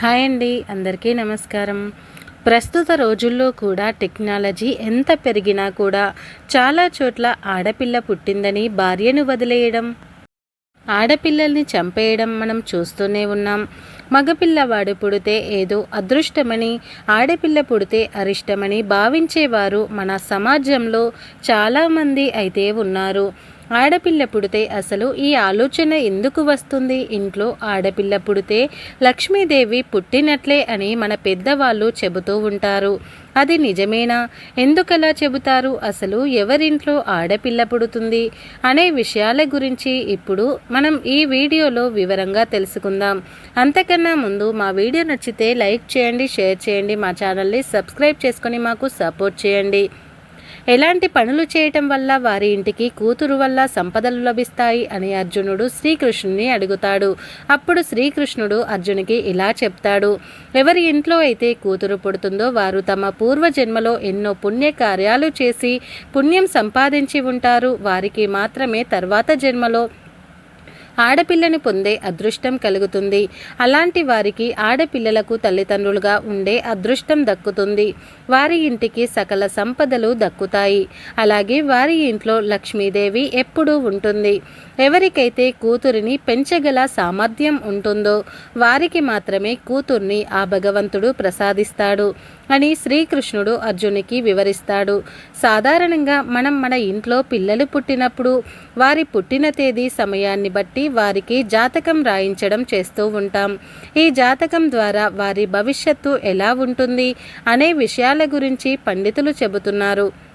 Hi అండి అందరికీ నమస్కారం. ప్రస్తుత రోజుల్లో కూడా టెక్నాలజీ ఎంత పెరిగినా కూడా చాలా చోట్ల ఆడపిల్ల పుట్టిందని భార్యను వదిలేయడం ఆడపిల్లల్ని చంపేయడం మనం చూస్తూనే ఉన్నాం. మగపిల్లవాడు పుడితే ఏదో అదృష్టమని ఆడపిల్ల పుడితే అరిష్టమని భావించేవారు మన సమాజంలో చాలామంది అయితే ఉన్నారు. ఆడపిల్ల పుడితే అసలు ఈ ఆలోచన ఎందుకు వస్తుంది? ఇంట్లో ఆడపిల్ల పుడితే లక్ష్మీదేవి పుట్టినట్లే అని మన పెద్దవాళ్ళు చెబుతూ ఉంటారు. అది నిజమేనా? ఎందుకలా చెబుతారు? అసలు ఎవరింట్లో ఆడపిల్ల పుడుతుంది? అనే విషయాల గురించి ఇప్పుడు మనం ఈ వీడియోలో వివరంగా తెలుసుకుందాం. అంతకన్నా ముందు మా వీడియో నచ్చితే లైక్ చేయండి షేర్ చేయండి మా ఛానల్ని సబ్స్క్రైబ్ చేసుకొని మాకు సపోర్ట్ చేయండి. ఎలాంటి పనులు చేయటం వల్ల వారి ఇంటికి కూతురు వల్ల సంపదలు లభిస్తాయి అని అర్జునుడు శ్రీకృష్ణుని అడుగుతాడు. అప్పుడు శ్రీకృష్ణుడు అర్జునికి ఇలా చెప్తాడు. ఎవరి ఇంట్లో అయితే కూతురు పుడుతుందో వారు తమ పూర్వజన్మలో ఎన్నో పుణ్య కార్యాలు చేసి పుణ్యం సంపాదించి ఉంటారు. వారికి మాత్రమే తర్వాత జన్మలో ఆడపిల్లను పొందే అదృష్టం కలుగుతుంది. అలాంటి వారికి ఆడపిల్లలకు తల్లిదండ్రులుగా ఉండే అదృష్టం దక్కుతుంది. వారి ఇంటికి సకల సంపదలు దక్కుతాయి. అలాగే వారి ఇంట్లో లక్ష్మీదేవి ఎప్పుడూ ఉంటుంది. ఎవరికైతే కూతురిని పెంచగల సామర్థ్యం ఉంటుందో వారికి మాత్రమే కూతుర్ని ఆ భగవంతుడు ప్రసాదిస్తాడు అని శ్రీకృష్ణుడు అర్జునికి వివరిస్తాడు. సాధారణంగా మనం మన ఇంట్లో పిల్లలు పుట్టినప్పుడు వారి పుట్టిన తేదీ సమయాన్ని బట్టి వారికి జాతకం రాయించడం చేస్తూ ఉంటాం. ఈ జాతకం ద్వారా వారి భవిష్యత్తు ఎలా ఉంటుంది అనే విషయాల గురించి పండితులు చెబుతున్నారు.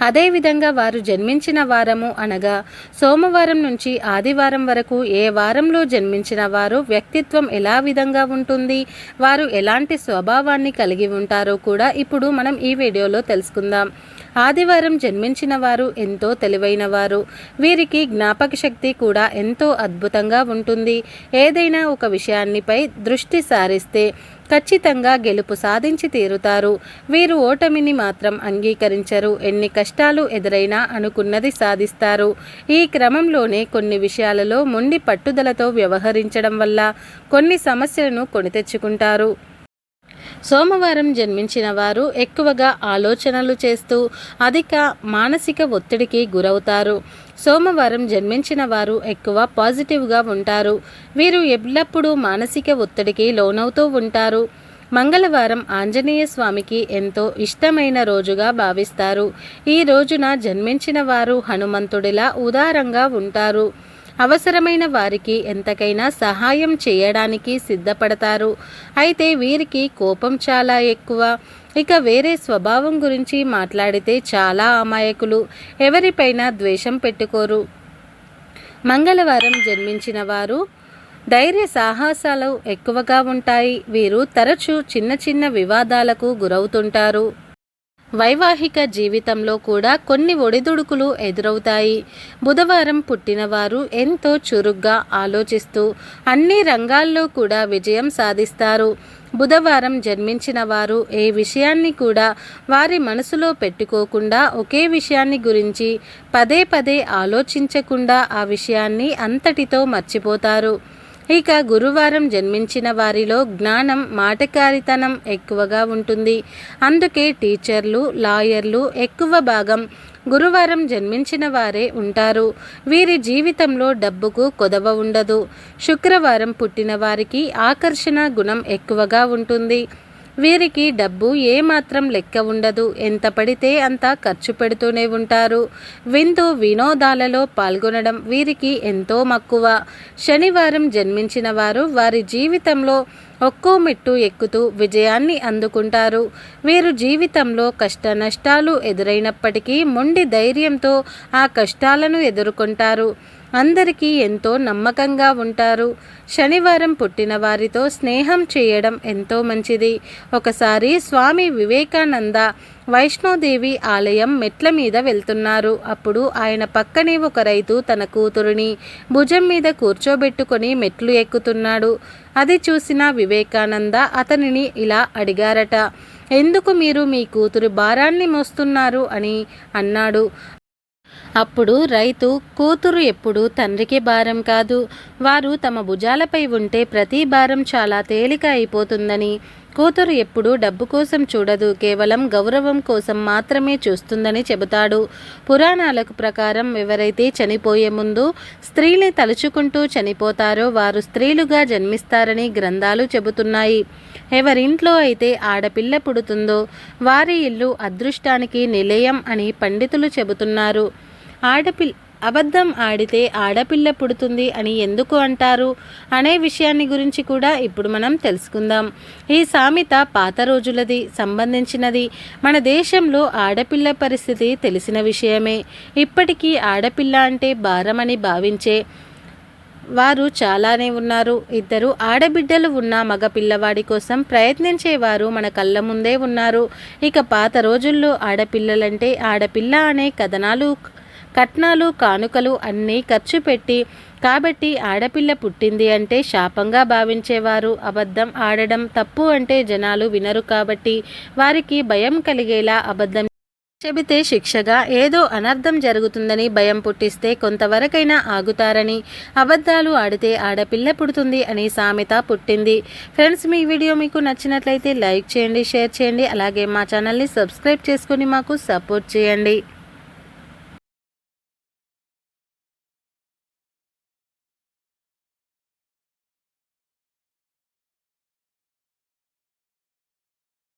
అదేవిధంగా వారు జన్మించిన వారము అనగా సోమవారం నుంచి ఆదివారం వరకు ఏ వారంలో జన్మించిన వారు వ్యక్తిత్వం ఎలా విధంగా ఉంటుంది వారు ఎలాంటి స్వభావాన్ని కలిగి ఉంటారో కూడా ఇప్పుడు మనం ఈ వీడియోలో తెలుసుకుందాం. ఆదివారం జన్మించిన వారు ఎంతో తెలివైన వారు. వీరికి జ్ఞాపక శక్తి కూడా ఎంతో అద్భుతంగా ఉంటుంది. ఏదైనా ఒక విషయాన్నిపై దృష్టి సారిస్తే ఖచ్చితంగా గెలుపు సాధించి తీరుతారు. వీరు ఓటమిని మాత్రం అంగీకరించరు. ఎన్ని కష్టాలు ఎదురైనా అనుకున్నది సాధిస్తారు. ఈ క్రమంలోనే కొన్ని విషయాలలో మొండి పట్టుదలతో వ్యవహరించడం వల్ల కొన్ని సమస్యలను కొని తెచ్చుకుంటారు. సోమవారం జన్మించిన వారు ఎక్కువగా ఆలోచనలు చేస్తూ అధిక మానసిక ఒత్తిడికి గురవుతారు. సోమవారం జన్మించిన వారు ఎక్కువ పాజిటివ్గా ఉంటారు. వీరు ఎల్లప్పుడూ మానసిక ఒత్తిడికి లోనవుతూ ఉంటారు. మంగళవారం ఆంజనేయ స్వామికి ఎంతో ఇష్టమైన రోజుగా భావిస్తారు. ఈ రోజున జన్మించిన వారు హనుమంతుడిలా ఉదారంగా ఉంటారు. అవసరమైన వారికి ఎంతకైనా సహాయం చేయడానికి సిద్ధపడతారు. అయితే వీరికి కోపం చాలా ఎక్కువ. ఇక వేరే స్వభావం గురించి మాట్లాడితే చాలా అమాయకులు. ఎవరిపైన ద్వేషం పెట్టుకోరు. మంగళవారం జన్మించిన వారు ధైర్య సాహసాలు ఎక్కువగా ఉంటాయి. వీరు తరచూ చిన్న చిన్న వివాదాలకు గురవుతుంటారు. వైవాహిక జీవితంలో కూడా కొన్ని ఒడిదుడుకులు ఎదురవుతాయి. బుధవారం పుట్టినవారు ఎంతో చురుగ్గా ఆలోచిస్తూ అన్ని రంగాల్లో కూడా విజయం సాధిస్తారు. బుధవారం జన్మించిన వారు ఏ విషయాన్ని కూడా వారి మనసులో పెట్టుకోకుండా ఒకే విషయాన్ని గురించి పదే పదే ఆలోచించకుండా ఆ విషయాన్ని అంతటితో మర్చిపోతారు. ఇక గురువారం జన్మించిన వారిలో జ్ఞానం మాటకారితనం ఎక్కువగా ఉంటుంది. అందుకే టీచర్లు లాయర్లు ఎక్కువ భాగం గురువారం జన్మించిన వారే ఉంటారు. వీరి జీవితంలో డబ్బుకు కొదవ ఉండదు. శుక్రవారం పుట్టిన వారికి ఆకర్షణ గుణం ఎక్కువగా ఉంటుంది. వీరికి డబ్బు ఏమాత్రం లెక్క ఉండదు. ఎంత పడితే అంత ఖర్చు పెడుతూనే ఉంటారు. విందు వినోదాలలో పాల్గొనడం వీరికి ఎంతో మక్కువ. శనివారం జన్మించిన వారు వారి జీవితంలో ఒక్కో మెట్టు ఎక్కుతూ విజయాన్ని అందుకుంటారు. వీరు జీవితంలో కష్ట నష్టాలు ఎదురైనప్పటికీ మొండి ధైర్యంతో ఆ కష్టాలను ఎదుర్కొంటారు. అందరికీ ఎంతో నమ్మకంగా ఉంటారు. శనివారం పుట్టిన వారితో స్నేహం చేయడం ఎంతో మంచిది. ఒకసారి స్వామి వివేకానంద వైష్ణోదేవి ఆలయం మెట్ల మీద వెళ్తున్నారు. అప్పుడు ఆయన పక్కనే ఒక రైతు తన కూతురుని భుజం మీద కూర్చోబెట్టుకొని మెట్లు ఎక్కుతున్నాడు. అది చూసిన వివేకానంద అతనిని ఇలా అడిగారట ఎందుకు మీరు మీ కూతురు భారాన్ని మోస్తున్నారు? అని అన్నాడు. అప్పుడు రైతు కూతురు ఎప్పుడు తండ్రికి భారం కాదు. వారు తమ భుజాలపై ఉంటే ప్రతి భారం చాలా తేలిక అయిపోతుందని. కూతురు ఎప్పుడూ డబ్బు కోసం చూడదు కేవలం గౌరవం కోసం మాత్రమే చూస్తుందని చెబుతాడు. పురాణాలకు ప్రకారం ఎవరైతే చనిపోయే ముందు స్త్రీని తలుచుకుంటూ చనిపోతారో వారు స్త్రీలుగా జన్మిస్తారని గ్రంథాలు చెబుతున్నాయి. ఎవరింట్లో అయితే ఆడపిల్ల పుడుతుందో వారి ఇల్లు అదృష్టానికి నిలయం అని పండితులు చెబుతున్నారు. ఆడపిల్ల అబద్ధం ఆడితే ఆడపిల్ల పుడుతుంది అని ఎందుకు అంటారు? అనే విషయాన్ని గురించి కూడా ఇప్పుడు మనం తెలుసుకుందాం. ఈ సామెత పాత రోజులది సంబంధించినది. మన దేశంలో ఆడపిల్ల పరిస్థితి తెలిసిన విషయమే. ఇప్పటికీ ఆడపిల్ల అంటే భారమని భావించే వారు చాలానే ఉన్నారు. ఇద్దరు ఆడబిడ్డలు ఉన్న మగ పిల్లవాడి కోసం ప్రయత్నించేవారు మన కళ్ళ ముందే ఉన్నారు. ఇక పాత రోజుల్లో ఆడపిల్లలంటే ఆడపిల్ల అనే కథనాలు కట్నాలు కానుకలు అన్నీ ఖర్చు పెట్టి కాబట్టి ఆడపిల్ల పుట్టింది అంటే శాపంగా భావించేవారు. అబద్ధం ఆడడం తప్పు అంటే జనాలు వినరు కాబట్టి వారికి భయం కలిగేలా అబద్ధం చెబితే శిక్షగా ఏదో అనర్థం జరుగుతుందని భయం పుట్టిస్తే కొంతవరకైనా ఆగుతారని అబద్ధాలు ఆడితే ఆడపిల్ల పుడుతుంది అని సామెత పుట్టింది. ఫ్రెండ్స్ మీ వీడియో మీకు నచ్చినట్లయితే లైక్ చేయండి షేర్ చేయండి అలాగే మా ఛానల్ని సబ్స్క్రైబ్ చేసుకొని మాకు సపోర్ట్ చేయండి.